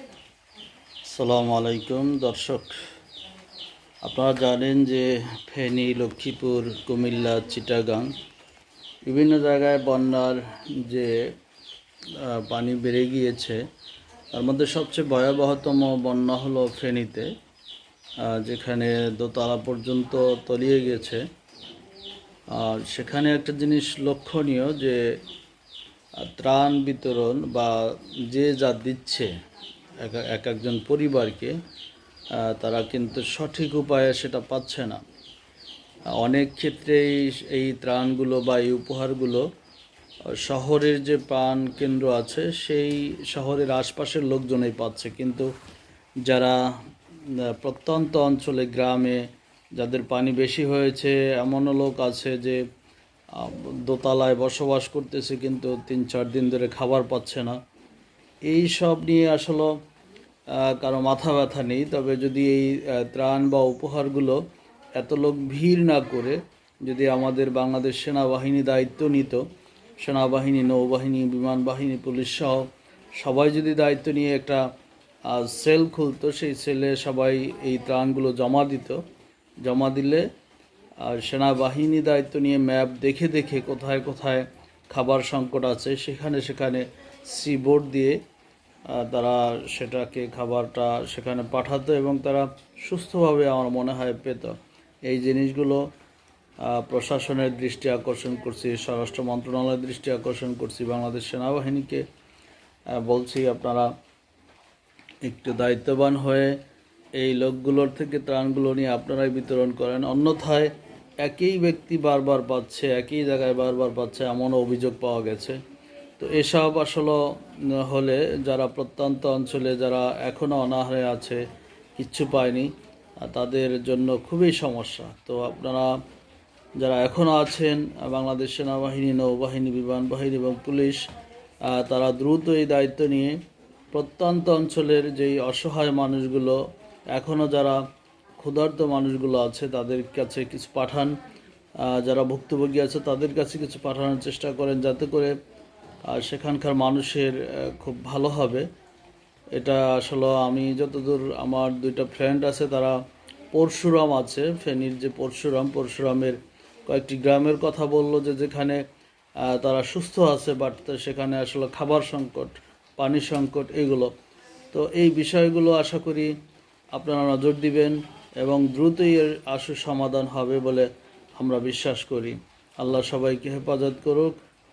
আসসালামু আলাইকুম, দর্শক। আপনারা জানেন যে ফেনী, লক্ষ্মীপুর, কুমিল্লা, চিটাগাং বিভিন্ন জায়গায় বন্যার যে পানি বেড়ে গিয়েছে, তার মধ্যে সবচেয়ে ভয়াবহতম বন্যা হলো ফেনীতে যেখানে দোতলা পর্যন্ত তলিয়ে গেছে। আর সেখানে একটা জিনিস লক্ষণীয় যে ত্রাণ বিতরণ বা যে যা দিচ্ছে এক এক একজন পরিবারকে তারা কিন্তু সঠিক উপায়ে সেটা পাচ্ছে না। অনেক ক্ষেত্রেই এই ত্রাণগুলো বা এই উপহারগুলো শহরের যে প্রাণ কেন্দ্র আছে, সেই শহরের আশপাশের লোকজনই পাচ্ছে। কিন্তু যারা প্রত্যন্ত অঞ্চলে, গ্রামে যাদের পানি বেশি হয়েছে, এমনও লোক আছে যে দোতলায় বসবাস করতেছে, কিন্তু তিন চার দিন ধরে খাবার পাচ্ছে না। এই সব নিয়ে আসলে কারও মাথা ব্যথা নেই। তবে যদি এই ত্রাণ বা উপহারগুলো এত লোক ভিড় না করে, যদি আমাদের বাংলাদেশ সেনাবাহিনী দায়িত্ব নিত, সেনাবাহিনী, নৌবাহিনী, বিমান বাহিনী, পুলিশ সহ সবাই যদি দায়িত্ব নিয়ে একটা সেল খুলতো, সেই সেলে সবাই এই ত্রাণগুলো জমা দিত। জমা দিলে সেনাবাহিনী দায়িত্ব নিয়ে ম্যাপ দেখে দেখে কোথায় কোথায় খাবার সংকট আছে, সেখানে সেখানে সি বোর্ড দিয়ে তারা সেটাকে, খাবারটা সেখানে পাঠাতো এবং তারা সুস্থভাবে আমার মনে হয় পেত। এই জিনিসগুলো প্রশাসনের দৃষ্টি আকর্ষণ করছি, স্বরাষ্ট্র মন্ত্রণালয়ের দৃষ্টি আকর্ষণ করছি, বাংলাদেশ সেনাবাহিনীকে বলছি আপনারা একটু দায়িত্ববান হয়ে এই লোকগুলোর থেকে ত্রাণগুলো নিয়ে আপনারাই বিতরণ করেন। অন্যথায় একই ব্যক্তি বারবার পাচ্ছে, একই জায়গায় বারবার পাচ্ছে এমন অভিযোগ পাওয়া গেছে। তো এসব আসলে হলে যারা প্রত্যন্ত অঞ্চলে যারা এখনও অনাহারে আছে, কিচ্ছু পায়নি তাদের জন্য খুবই সমস্যা। তো আপনারা যারা এখনও আছেন, বাংলাদেশ সেনাবাহিনী, নৌবাহিনী, বিমান বাহিনী এবং পুলিশ তারা দ্রুত এই দায়িত্ব নিয়ে প্রত্যন্ত অঞ্চলের যেই অসহায় মানুষগুলো এখনও যারা ক্ষুধার্ত মানুষগুলো আছে, তাদের কাছে কিছু পাঠান। যারা ভুক্তভোগী আছে, তাদের কাছে কিছু পাঠানোর চেষ্টা করেন যাতে করে সেখানকার মানুষের খুব ভালো হবে। এটা আসলে আমি যতদূর আমার দুইটা ফ্রেন্ড আছে, তারা পরশুরাম আছে, ফেনীর যে পরশুরাম, পরশুরামের কয়েকটি গ্রামের কথা বলল যে যেখানে তারা সুস্থ আছে বাট সেখানে আসলে খাবার সংকট, পানি সংকট এগুলো। তো এই বিষয়গুলো আশা করি আপনারা নজর দিবেন এবং দ্রুতই এর আশু সমাধান হবে বলে আমরা বিশ্বাস করি। আল্লাহ সবাইকে হেফাজত করুক।